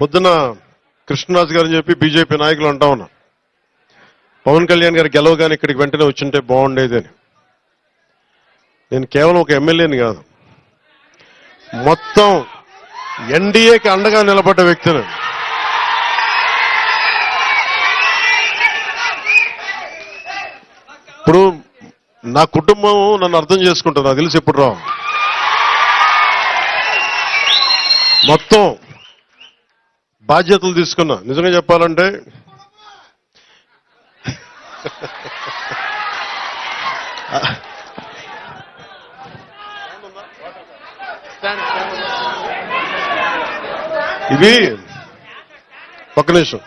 పొద్దున కృష్ణరాజు గారు అని చెప్పి బీజేపీ నాయకులు అంటా ఉన్నా. పవన్ కళ్యాణ్ గారు గెలవగానే ఇక్కడికి వెంటనే వచ్చింటే బాగుండేది అని. నేను కేవలం ఒక ఎమ్మెల్యేని కాదు. మొత్తం ఎన్డీఏకి అండగా నిలబడ్డ వ్యక్తిని. ఇప్పుడు నా కుటుంబం నన్ను అర్థం చేసుకుంటుంది. నాకు తెలిసి ఎప్పుడు రా మొత్తం బాధ్యతలు తీసుకున్నా. నిజంగా చెప్పాలంటే ఇవి పక్క నిమిషం.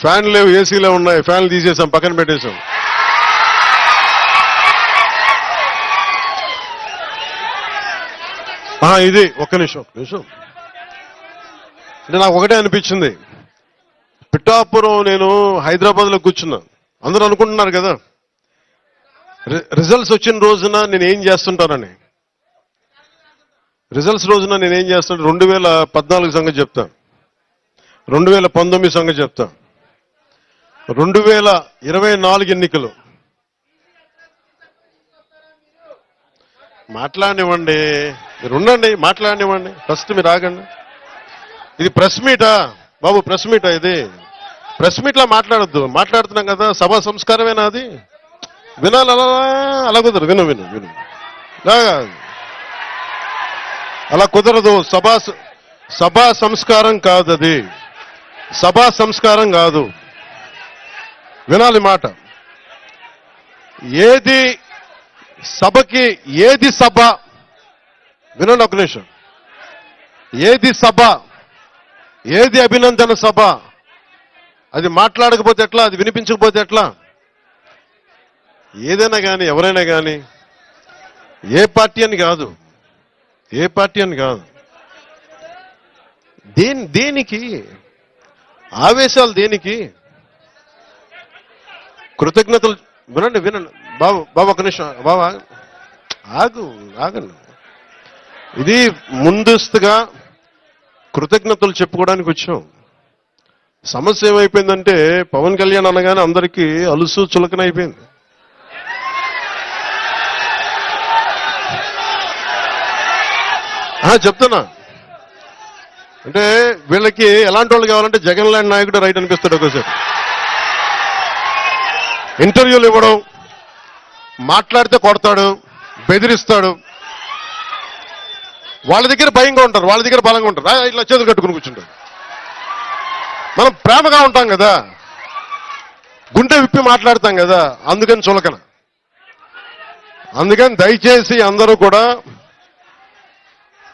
ఫ్యాన్ లేవు ఏసీలో ఉన్నాయి. ఫ్యాన్లు తీసేసాం పక్కన పెట్టేశాం. ఇది ఒక్క నిమిషం ఒక్క నిమిషం. అంటే నాకు ఒకటే అనిపించింది. పిఠాపురం నేను హైదరాబాద్లో కూర్చున్నా. అందరూ అనుకుంటున్నారు కదా. రి- రిజల్ట్స్ వచ్చిన రోజున నేను ఏం చేస్తుంటానని. రిజల్ట్స్ రోజున నేనేం చేస్తున్నాను చేస్తాను రెండు వేల పద్నాలుగు సంగతి చెప్తా. రెండు వేల పంతొమ్మిది సంగతి చెప్తా. రెండు వేల ఇరవై నాలుగు ఎన్నికలు. మాట్లాడినివ్వండి. మీరు ఉండండి మాట్లాడినివ్వండి. ఫస్ట్ మీరు ఆగండి. ఇది ప్రెస్ మీటా? బాబు ప్రెస్ మీటా ఇది? ప్రెస్ మీట్లా మాట్లాడద్దు. మాట్లాడొద్దు మాట్లాడుతున్నాం కదా సభా సంస్కారమేనా అది? వినాలి అలా అలా కుదరదు. విను విను విను. అలా కుదరదు. సభా స- సభా సంస్కారం కాదు అది. సభా సంస్కారం కాదు. వినాలి మాట. ఏది సభకి ఏది సభ? వినండి ఒక నిమిషం. ఏది సభ? ఏది అభినందన సభ? అది మాట్లాడకపోతే ఎట్లా? అది వినిపించకపోతే ఎట్లా? ఏదైనా కానీ ఎవరైనా కానీ ఏ పార్టీ అని కాదు. ఏ పార్టీ అని కాదు. దేని దేనికి? ఆవేశాలు దేనికి? కృతజ్ఞతలు వినండి వినండి. బాబు బాబు ఒక నిమిషం బాబా. ఆగు ఆగండి. ఇది ముందస్తుగా కృతజ్ఞతలు చెప్పుకోవడానికి వచ్చాం. సమస్య ఏమైపోయిందంటే పవన్ కళ్యాణ్ అనగానే అందరికీ అలుసు చులకన అయిపోయింది. చెప్తున్నా. అంటే వీళ్ళకి ఎలాంటి వాళ్ళు కావాలంటే జగన్ లాంటి నాయకుడు రైట్ అనిపిస్తాడు ఒకసారి ఇంటర్వ్యూలు ఇవ్వడం మాట్లాడితే కొడతాడు బెదిరిస్తాడు వాళ్ళ దగ్గర భయంగా ఉంటారు వాళ్ళ దగ్గర బలంగా ఉంటారు. ఇట్లా చేతులు కట్టుకుని కూర్చుంటారు. మనం ప్రేమగా ఉంటాం కదా. గుండె విప్పి మాట్లాడతాం కదా. అందుకని చులకన. అందుకని దయచేసి అందరూ కూడా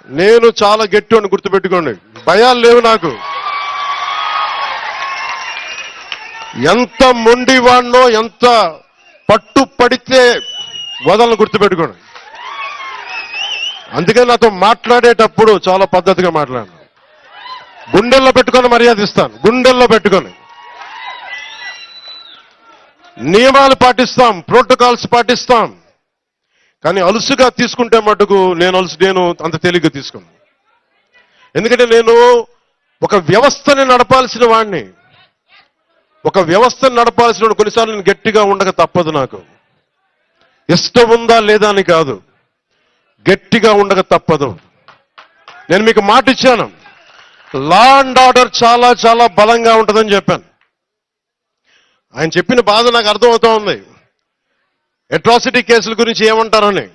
నేను చాలా గట్టి అని గుర్తుపెట్టుకోండి. భయాలు లేవు నాకు. ఎంత మొండివాణ్ణో ఎంత పట్టు పడితే వదలను గుర్తుపెట్టుకోండి. అందుకని నాతో మాట్లాడేటప్పుడు చాలా పద్ధతిగా మాట్లాడాను. గుండెల్లో పెట్టుకొని మర్యాద ఇస్తాను. గుండెల్లో పెట్టుకొని. నియమాలు పాటిస్తాం ప్రోటోకాల్స్ పాటిస్తాం. కానీ అలుసుగా తీసుకుంటే మటుకు నేను అలుసు నేను అంత తేలిగ్గా తీసుకున్నాను ఎందుకంటే నేను ఒక వ్యవస్థని నడపాల్సిన వాడిని ఒక వ్యవస్థను నడపాల్సిన కొన్నిసార్లు నేను గట్టిగా ఉండక తప్పదు నాకు. ఇష్టం ఉందా లేదా అని కాదు. గట్టిగా ఉండక తప్పదు. నేను మీకు మాట ఇచ్చాను. లా అండ్ ఆర్డర్ చాలా చాలా బలంగా ఉంటుందని చెప్పాను. ఆయన చెప్పిన బాధ నాకు అర్థమవుతా ఉంది. అట్రాసిటీ కేసుల గురించి ఏమంటారని.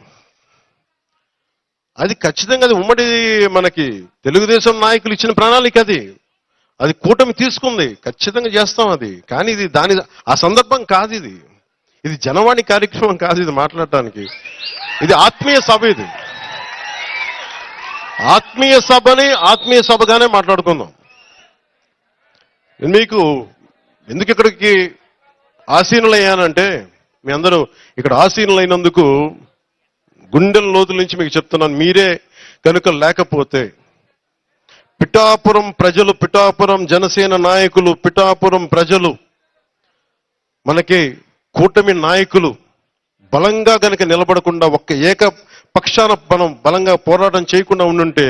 అది ఖచ్చితంగా అది ఉమ్మడి మనకి తెలుగుదేశం నాయకులు ఇచ్చిన ప్రణాళిక అది. అది కూటమి తీసుకుంది. ఖచ్చితంగా చేస్తాం అది. కానీ ఇది దాని ఆ సందర్భం కాదు ఇది. ఇది జనవాణి కార్యక్రమం కాదు ఇది మాట్లాడటానికి. ఇది ఆత్మీయ సభ ఇది. ఆత్మీయ సభని ఆత్మీయ సభగానే మాట్లాడుకుందాం. మీకు ఎందుకు ఇక్కడికి ఆసీనులయ్యానంటే మీ అందరూ ఇక్కడ ఆసీనులైనందుకు గుండెల లోతుల నుంచి మీకు చెప్తున్నాను మీరే కనుక లేకపోతే పిఠాపురం ప్రజలు పిఠాపురం జనసేన నాయకులు పిఠాపురం ప్రజలు మనకి కూటమి నాయకులు బలంగా గనక నిలబడకుండా ఒక్క ఏక పక్షాన మనం బలంగా పోరాటం చేయకుండా ఉండుంటే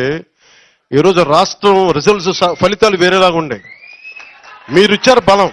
ఈరోజు రాష్ట్రం రిజల్ట్స్ ఫలితాలు వేరేలాగా ఉండే. మీరు ఇచ్చారు బలం.